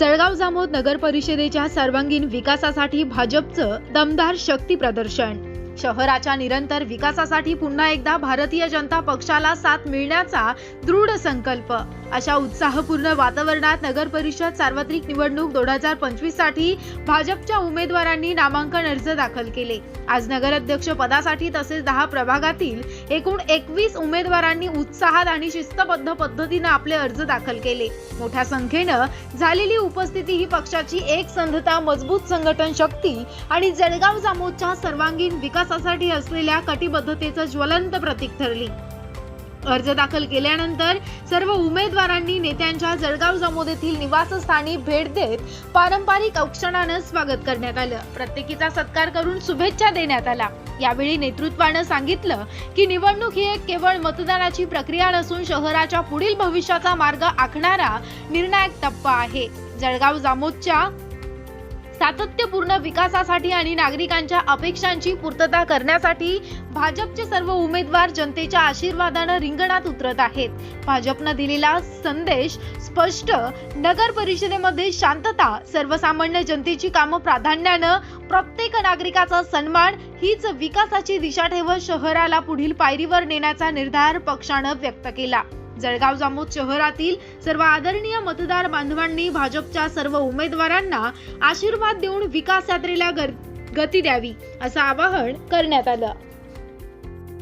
जळगाव जामोद नगर परिषदेच्या सर्वांगीण विकासासाठी भाजपचं दमदार शक्ती प्रदर्शन. शहराच्या निरंतर विकासासाठी पुन्हा एकदा भारतीय जनता पक्षाला साथ मिळण्याचा दृढ संकल्प. अशा उत्साहपूर्ण वातावरणात नगर परिषद सार्वत्रिक निवडणूक दोन हजार पंचवीससाठी भाजपच्या उमेदवारांनी नामांकन अर्ज दाखल केले. आज नगराध्यक्ष पदासाठी तसेच दहा प्रभागातील एकूण एकवीस उमेदवारांनी उत्साहात आणि शिस्तबद्ध पद्धतीनं आपले अर्ज दाखल केले. मोठ्या संख्येनं झालेली उपस्थिती ही पक्षाची एक संधता मजबूत संघटन शक्ती आणि जळगाव जामोदच्या सर्वांगीण विकासासाठी असलेल्या कटिबद्धतेचं ज्वलंत प्रतीक ठरली. अर्ज दाखल केल्यानंतर सर्व उमेदवारांनी नेत्यांच्या जळगाव जामोद येथील निवासस्थानी भेट देत पारंपरिक औक्षणानं स्वागत करण्यात आलं. प्रत्येकीचा सत्कार करून शुभेच्छा देण्यात आला. यावेळी नेतृत्वानं सांगितलं की निवडणूक ही एक केवळ मतदानाची प्रक्रिया नसून शहराच्या पुढील भविष्याचा मार्ग आखणारा निर्णायक टप्पा आहे. जळगाव जामोदच्या सातत्यपूर्ण विकासासाठी आणि नागरिकांच्या अपेक्षांची पूर्तता करण्यासाठी भाजपचे सर्व उमेदवार जनतेच्या आशीर्वादानं रिंगणात उतरत आहेत. भाजपनं दिलेला संदेश स्पष्ट. नगर परिषदेमध्ये शांतता सर्वसामान्य जनतेची कामं प्राधान्यानं प्रत्येक नागरिकाचा सन्मान हीच विकासाची दिशा ठेवत शहराला पुढील पायरीवर नेण्याचा निर्धार पक्षानं व्यक्त केला. जळगाव जामोद शहरातील सर्व आदरणीय मतदार बांधवांनी भाजपच्या सर्व उमेदवारांना आशीर्वाद देऊन विकास यात्रेला गर- गती द्यावी असं आवाहन करण्यात आलं.